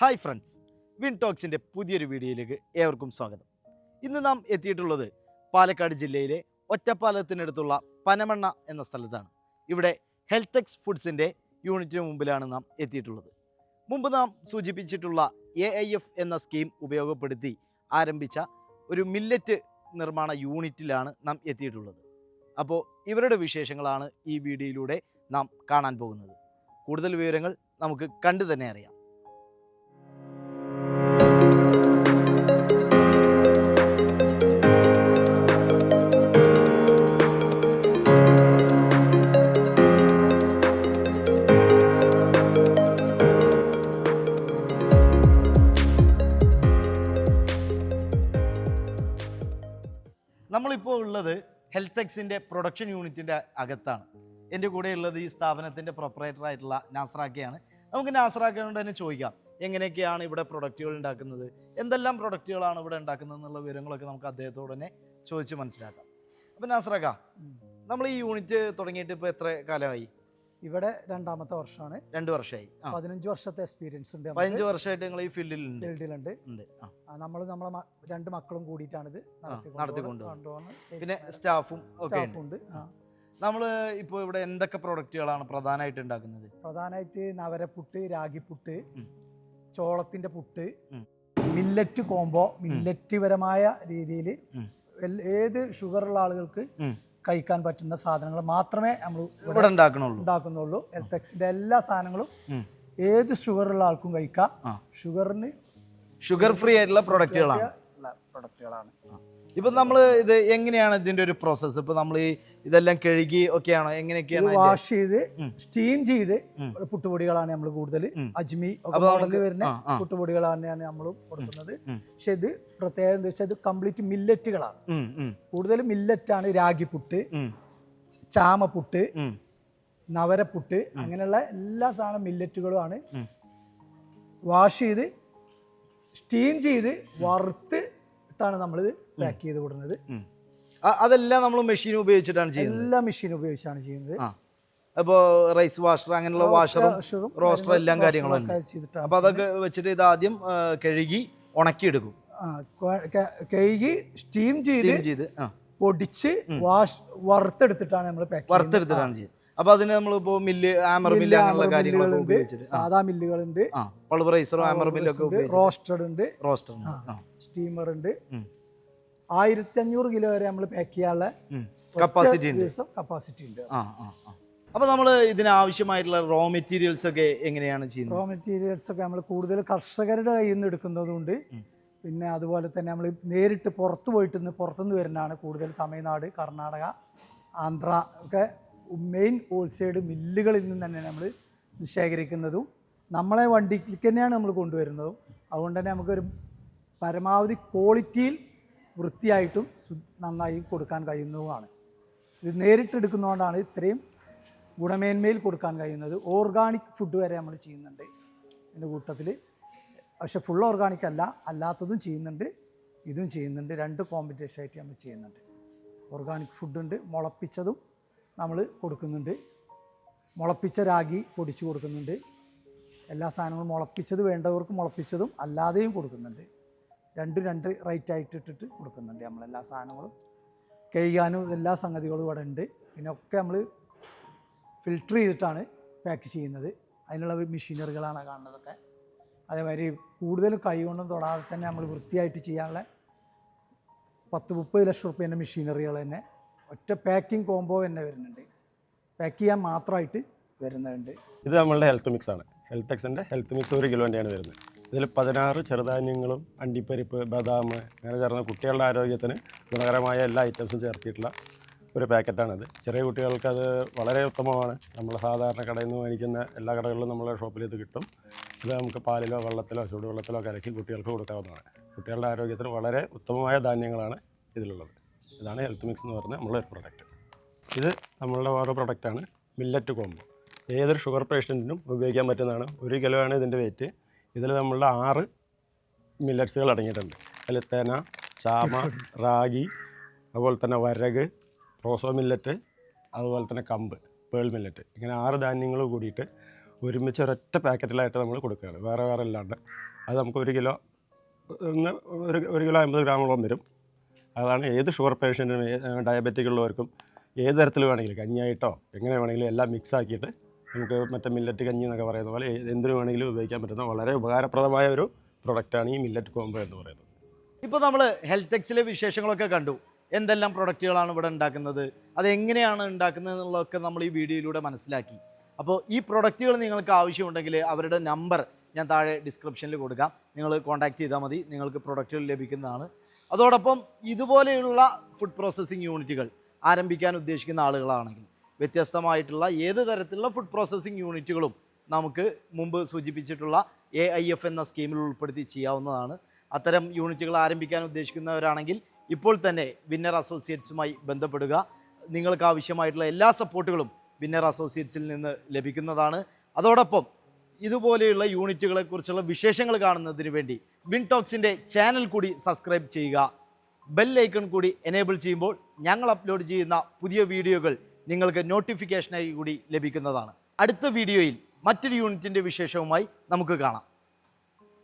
Hi friends win ടോക്സിന്റെ പുതിയൊരു വീഡിയോയിലേക്ക് ഏവർക്കും സ്വാഗതം. ഇന്ന് നാം എത്തിയിട്ടുള്ളത് പാലക്കാട് ജില്ലയിലെ ഒറ്റപ്പാലത്തിനടുത്തുള്ള പനമണ്ണ എന്ന സ്ഥലത്താണ്. ഇവിടെ ഹെൽത്തെക്സ് ഫുഡ്സിന്റെ യൂണിറ്റിന് മുമ്പിലാണ് നാം എത്തിയിട്ടുള്ളത്. മുമ്പ് നാം സൂചിപ്പിച്ചിട്ടുള്ള എ ഐ എഫ് എന്ന സ്കീം ഉപയോഗപ്പെടുത്തി ആരംഭിച്ച ഒരു മില്ലറ്റ് നിർമ്മാണ യൂണിറ്റിലാണ് നാം എത്തിയിട്ടുള്ളത്. അപ്പോൾ ഇവരുടെ വിശേഷങ്ങളാണ് ഈ വീഡിയോയിലൂടെ നാം കാണാൻ പോകുന്നത്. കൂടുതൽ വിവരങ്ങൾ നമുക്ക് കണ്ടു തന്നെ അറിയാം. നമ്മളിപ്പോൾ ഉള്ളത് ഹെൽത്ത് എക്സിന്റെ പ്രൊഡക്ഷൻ യൂണിറ്റിന്റെ അകത്താണ്. എന്റെ കൂടെ ഉള്ളത് ഈ സ്ഥാപനത്തിന്റെ പ്രൊപ്പറേറ്റർ ആയിട്ടുള്ള നാസ്രാക്കയാണ് നമുക്ക് നാസ്രാക്കയോട് തന്നെ ചോദിക്കാം. എങ്ങനെയൊക്കെയാണ് ഇവിടെ പ്രൊഡക്റ്റുകൾ ഉണ്ടാക്കുന്നത്? എന്തെല്ലാം പ്രൊഡക്റ്റുകളാണ് ഇവിടെ ഉണ്ടാക്കുന്നത് എന്നുള്ള വിവരങ്ങളൊക്കെ നമുക്ക് അദ്ദേഹത്തോട് തന്നെ ചോദിച്ച് മനസ്സിലാക്കാം. അപ്പം നാസ്രാക്ക നമ്മൾ ഈ യൂണിറ്റ് തുടങ്ങിയിട്ട് ഇപ്പോൾ എത്ര കാലമായി? ഇവിടെ രണ്ടാമത്തെ വർഷമാണ്. രണ്ട് വർഷമായി. പതിനഞ്ച് വർഷത്തെ എക്സ്പീരിയൻസ് ഉണ്ട് പതിനഞ്ച് വർഷമായിട്ട് നിങ്ങൾ ഈ ഫീൽഡിലുണ്ട്. ഫീൽഡിലുണ്ട് നമ്മൾ നമ്മളെ രണ്ട് മക്കളും കൂടിയിട്ടാണിത് നടത്തിക്കൊണ്ട് നടത്തിക്കൊണ്ട് പിന്നെ സ്റ്റാഫും സ്റ്റാഫും ഉണ്ട്. നമ്മൾ ഇപ്പോൾ ഇവിടെ എന്തൊക്കെ പ്രൊഡക്റ്റുകളാണ് പ്രധാനമായിട്ട് ഉണ്ടാക്കുന്നത്? പ്രധാനമായിട്ട് നവരപ്പുട്ട് രാഗിപ്പുട്ട്. ചോളത്തിന്റെ പുട്ട് മില്ലറ്റ് കോംബോ മില്ലറ്റ് പരമായ രീതിയിൽ ഏത് ഷുഗറുള്ള ആളുകൾക്ക്. കഴിക്കാൻ പറ്റുന്ന സാധനങ്ങൾ മാത്രമേ നമ്മൾ ഇവിടെ ഉണ്ടാക്കണുള്ളൂ. ഉണ്ടാക്കുന്നുള്ളൂ. എൽടെക്സിന്റെ എല്ലാ സാധനങ്ങളും ഏത് ഏത് ഷുഗറുള്ള ആൾക്കും കഴിക്കാം. ഷുഗറിന് ഷുഗർ ഫ്രീ ആയിട്ടുള്ള പ്രൊഡക്റ്റുകളാണ് ഉള്ള പ്രൊഡക്റ്റുകളാണ് ഇപ്പൊ നമ്മൾ ഇത് എങ്ങനെയാണ് ഇതിന്റെ ഒരു പ്രോസസ്സ് ഇപ്പൊ നമ്മൾ ഈ ഇതെല്ലാം കഴുകി ഒക്കെയാണോ? എങ്ങനെയൊക്കെയാണ് വാഷ് ചെയ്ത് സ്റ്റീം ചെയ്ത് പുട്ടുപൊടികളാണ് നമ്മൾ കൂടുതൽ അജ്മി മോഡലിൽ വരുന്ന. പുട്ടുപൊടികൾ തന്നെയാണ് നമ്മൾ കൊടുക്കുന്നത്. പക്ഷെ ഇത് പ്രത്യേകത എന്താ വെച്ചാൽ ഇത് കംപ്ലീറ്റ് മില്ലറ്റുകളാണ് ഉം, ഉം, കൂടുതൽ മില്ലറ്റാണ് രാഗിപ്പുട്ട് ഉം, ചാമപ്പുട്ട് ഉം, നവരപ്പുട്ട് അങ്ങനെയുള്ള എല്ലാ സാധനം മില്ലറ്റുകളുമാണ്. വാഷ് ചെയ്ത് സ്റ്റീം ചെയ്ത് വറുത്ത് ഇട്ടാണ് നമ്മളിത് പാക്ക് ചെയ്ത് കൊടുക്കുന്നത്. അതെല്ലാം നമ്മൾ മെഷീൻ ഉപയോഗിച്ചിട്ടാണ് ചെയ്യുന്നത്? എല്ലാ മെഷീൻ ഉപയോഗിച്ചാണ് ചെയ്യുന്നത്. അപ്പോ അപ്പോൾ റൈസ് വാഷർ അങ്ങനെയുള്ള വാഷറും റോസ്റ്ററും എല്ലാം കാര്യങ്ങളും അപ്പൊ അപ്പോൾ അതൊക്കെ വെച്ചിട്ട് ഇത് ആദ്യം കഴുകി ഉണക്കിയെടുക്കും. കഴുകി സ്റ്റീം ചെയ്ത് ചെയ്ത് പൊടിച്ച് വാഷ് വറുത്തെടുത്തിട്ടാണ് നമ്മൾ വറുത്തെടുത്തിട്ടാണ് ചെയ്യുന്നത്. അപ്പോൾ അതിന് നമ്മളിപ്പോ മില്ല് ആമർ മില്ല് അങ്ങനെയുള്ള കാര്യങ്ങളൊക്കെ ഉപയോഗിച്ചിട്ട്. സാധാ മില്ലുകളുണ്ട് പൾവറൈസറും ആമർ മില്ലൊക്കെ റോസ്റ്റഡ് ഉണ്ട് റോസ്റ്റർ സ്റ്റീമർ ഉണ്ട്. ആയിരത്തി അഞ്ഞൂറ് കിലോ വരെ നമ്മൾ പാക്ക് ചെയ്യാനുള്ള കപ്പാസിറ്റി ഉണ്ട്. കപ്പാസിറ്റി ഉണ്ട്. അപ്പൊ അപ്പോൾ നമ്മൾ ഇതിനാവശ്യമായിട്ടുള്ള റോ മെറ്റീരിയൽസ് ഒക്കെ എങ്ങനെയാണ് ചെയ്യുന്നത്? റോ മെറ്റീരിയൽസ് ഒക്കെ നമ്മൾ കൂടുതൽ കർഷകരുടെ കയ്യിൽ നിന്ന് എടുക്കുന്നതുകൊണ്ട് പിന്നെ അതുപോലെ തന്നെ നമ്മൾ നേരിട്ട് പുറത്ത് പോയിട്ട് നിന്ന് പുറത്തുനിന്ന് വരുന്നതാണ് കൂടുതൽ തമിഴ്നാട് കർണാടക ആന്ധ്ര ഒക്കെ മെയിൻ ഹോൾസെയിൽ മില്ലുകളിൽ നിന്ന് തന്നെ നമ്മൾ ശേഖരിക്കുന്നതും നമ്മളെ വണ്ടിക്ക് തന്നെയാണ് നമ്മൾ കൊണ്ടുവരുന്നതും. അതുകൊണ്ട് തന്നെ നമുക്കൊരു പരമാവധി ക്വാളിറ്റിയിൽ വൃത്തിയായിട്ടും നന്നായി കൊടുക്കാൻ കഴിയുന്നതുമാണ്. ഇത് നേരിട്ടെടുക്കുന്നതുകൊണ്ടാണ് ഇത്രയും ഗുണമേന്മയിൽ കൊടുക്കാൻ കഴിയുന്നത്. ഓർഗാനിക് ഫുഡ് വരെ നമ്മൾ ചെയ്യുന്നുണ്ട് എന്റെ കൂട്ടത്തിൽ. പക്ഷെ ഫുൾ ഓർഗാനിക് അല്ല അല്ലാത്തതും ചെയ്യുന്നുണ്ട് ഇതും ചെയ്യുന്നുണ്ട്. രണ്ട് കോമ്പറ്റീഷൻ ആയിട്ട് നമ്മൾ ചെയ്യുന്നുണ്ട്. ഓർഗാനിക് ഫുഡുണ്ട് മുളപ്പിച്ചതും നമ്മൾ കൊടുക്കുന്നുണ്ട്. മുളപ്പിച്ച രാഗി പൊടിച്ചു കൊടുക്കുന്നുണ്ട്. എല്ലാ സാധനങ്ങളും മുളപ്പിച്ചത് വേണ്ടവർക്ക് മുളപ്പിച്ചതും അല്ലാതെയും കൊടുക്കുന്നുണ്ട്. രണ്ട് രണ്ട് റൈറ്റ് ആയിട്ട് ഇട്ടിട്ട് കൊടുക്കുന്നുണ്ട് നമ്മളെല്ലാ സാധനങ്ങളും. കഴിയാനും എല്ലാ സംഗതികളും ഇവിടെ ഉണ്ട്. പിന്നെ ഒക്കെ നമ്മൾ ഫിൽട്ടർ ചെയ്തിട്ടാണ് പാക്ക് ചെയ്യുന്നത്. അതിനുള്ള മെഷീനറികളാണ് കാണുന്നതൊക്കെ. അതേമാതിരി കൂടുതലും കൈ കൊണ്ടും തൊടാതെ തന്നെ നമ്മൾ വൃത്തിയായിട്ട് ചെയ്യാനുള്ള പത്ത് മുപ്പത് ലക്ഷം റുപ്യേന്റെ മെഷീനറികൾ തന്നെ ഒറ്റ പാക്കിംഗ് കോംബോ തന്നെ വരുന്നുണ്ട്. പാക്ക് ചെയ്യാൻ മാത്രമായിട്ട് വരുന്നുണ്ട്. ഇത് നമ്മളുടെ ഹെൽത്ത് മിക്സ് ആണ്. ഹെൽത്ത് എക്സിന്റെ ഹെൽത്ത് മിക്സ് ഒരു കിലോന്റെയാണ് വരുന്നത്. ഇതിൽ പതിനാറ് ചെറുധാന്യങ്ങളും അണ്ടിപ്പരിപ്പ് ബദാം അങ്ങനെ ചേർന്ന കുട്ടികളുടെ ആരോഗ്യത്തിന് ഗുണകരമായ എല്ലാ ഐറ്റംസും ചേർത്തിട്ടുള്ള ഒരു പാക്കറ്റാണിത് ചെറിയ കുട്ടികൾക്ക് അത് വളരെ ഉത്തമമാണ്. നമ്മൾ സാധാരണ കടയിൽ നിന്ന് മേടിക്കുന്ന എല്ലാ കടകളിലും നമ്മളെ ഷോപ്പിൽ ഇത് കിട്ടും. ഇത് നമുക്ക് പാലിലോ വെള്ളത്തിലോ ചൂടുവെള്ളത്തിലോ കലക്കി കുട്ടികൾക്ക് കൊടുക്കാവുന്നതാണ്. കുട്ടികളുടെ ആരോഗ്യത്തിന് വളരെ ഉത്തമമായ ധാന്യങ്ങളാണ് ഇതിലുള്ളത്. ഇതാണ് ഹെൽത്ത് മിക്സ് എന്ന് പറഞ്ഞ നമ്മളെ ഒരു പ്രൊഡക്റ്റ് ഇത് നമ്മളുടെ വേറെ പ്രൊഡക്റ്റാണ് മില്ലറ്റ് കോംബോ ഏതൊരു ഷുഗർ പേഷ്യന്റിനും ഉപയോഗിക്കാൻ പറ്റുന്നതാണ്. ഒരു കിലോ ആണ് ഇതിന്റെ വെയിറ്റ് ഇതിൽ നമ്മളുടെ ആറ് മില്ലറ്റ്സുകൾ അടങ്ങിയിട്ടുണ്ട്. അതിൽ തെന ചാമ റാഗി അതുപോലെ തന്നെ വരക് റോസോ മില്ലറ്റ് അതുപോലെ തന്നെ കമ്പ് പേൾ മില്ലറ്റ് ഇങ്ങനെ ആറ് ധാന്യങ്ങൾ കൂടിയിട്ട് ഒരുമിച്ച് ഒരൊറ്റ പാക്കറ്റിലായിട്ട് നമ്മൾ കൊടുക്കുകയാണ്. വേറെ വേറെ അല്ലാണ്ട്. അത് നമുക്ക് ഒരു കിലോ ഒരു ഒരു കിലോ അമ്പത് ഗ്രാമോളം വരും. അതാണ് ഏത് ഷുഗർ പേഷ്യന്റിനും ഡയബറ്റിക് ഉള്ളവർക്കും ഏത് തരത്തിൽ വേണമെങ്കിലും കഞ്ഞിയായിട്ടോ എങ്ങനെ വേണമെങ്കിലും എല്ലാം മിക്സ് ആക്കിയിട്ട് നമുക്ക് മറ്റേ മില്ലറ്റ് കഞ്ഞി എന്നൊക്കെ പറയുന്ന പോലെ എന്തിനു വേണമെങ്കിലും ഉപയോഗിക്കാൻ പറ്റുന്ന വളരെ ഉപകാരപ്രദമായ ഒരു പ്രൊഡക്റ്റാണ് ഈ മില്ലറ്റ് കോംബോ എന്ന് പറയുന്നത്. ഇപ്പോൾ നമ്മൾ ഹെൽത്ത് എക്സിലെ വിശേഷങ്ങളൊക്കെ കണ്ടു. എന്തെല്ലാം പ്രൊഡക്റ്റുകളാണ് ഇവിടെ ഉണ്ടാക്കുന്നത് അതെങ്ങനെയാണ് ഉണ്ടാക്കുന്നത് എന്നുള്ളതൊക്കെ നമ്മൾ ഈ വീഡിയോയിലൂടെ മനസ്സിലാക്കി. അപ്പോൾ ഈ പ്രൊഡക്റ്റുകൾ നിങ്ങൾക്ക് ആവശ്യമുണ്ടെങ്കിൽ അവരുടെ നമ്പർ ഞാൻ താഴെ ഡിസ്ക്രിപ്ഷനിൽ കൊടുക്കാം. നിങ്ങൾ കോൺടാക്ട് ചെയ്താൽ മതി. നിങ്ങൾക്ക് പ്രൊഡക്റ്റുകൾ ലഭിക്കുന്നതാണ്. അതോടൊപ്പം ഇതുപോലെയുള്ള ഫുഡ് പ്രോസസ്സിംഗ് യൂണിറ്റുകൾ ആരംഭിക്കാൻ ഉദ്ദേശിക്കുന്ന ആളുകളാണെങ്കിൽ വ്യത്യസ്തമായിട്ടുള്ള ഏത് തരത്തിലുള്ള ഫുഡ് പ്രോസസ്സിംഗ് യൂണിറ്റുകളും നമുക്ക് മുമ്പ് സൂചിപ്പിച്ചിട്ടുള്ള എ ഐ എഫ് എന്ന സ്കീമിൽ ഉൾപ്പെടുത്തി ചെയ്യാവുന്നതാണ്. അത്തരം യൂണിറ്റുകൾ ആരംഭിക്കാൻ ഉദ്ദേശിക്കുന്നവരാണെങ്കിൽ ഇപ്പോൾ തന്നെ വിന്നർ അസോസിയേറ്റ്സുമായി ബന്ധപ്പെടുക. നിങ്ങൾക്ക് ആവശ്യമായിട്ടുള്ള എല്ലാ സപ്പോർട്ടുകളും വിന്നർ അസോസിയേറ്റ്സിൽ നിന്ന് ലഭിക്കുന്നതാണ്. അതോടൊപ്പം ഇതുപോലെയുള്ള യൂണിറ്റുകളെക്കുറിച്ചുള്ള വിശേഷങ്ങൾ കാണുന്നതിന് വേണ്ടി വിൻടോക്സിന്റെ ചാനൽ കൂടി സബ്സ്ക്രൈബ് ചെയ്യുക. ബെൽ ഐക്കൺ കൂടി എനേബിൾ ചെയ്യുമ്പോൾ ഞങ്ങൾ അപ്ലോഡ് ചെയ്യുന്ന പുതിയ വീഡിയോകൾ നിങ്ങൾക്ക് നോട്ടിഫിക്കേഷനായി കൂടി ലഭിക്കുന്നതാണ്. അടുത്ത വീഡിയോയിൽ മറ്റൊരു യൂണിറ്റിന്റെ വിശേഷവുമായി നമുക്ക് കാണാം.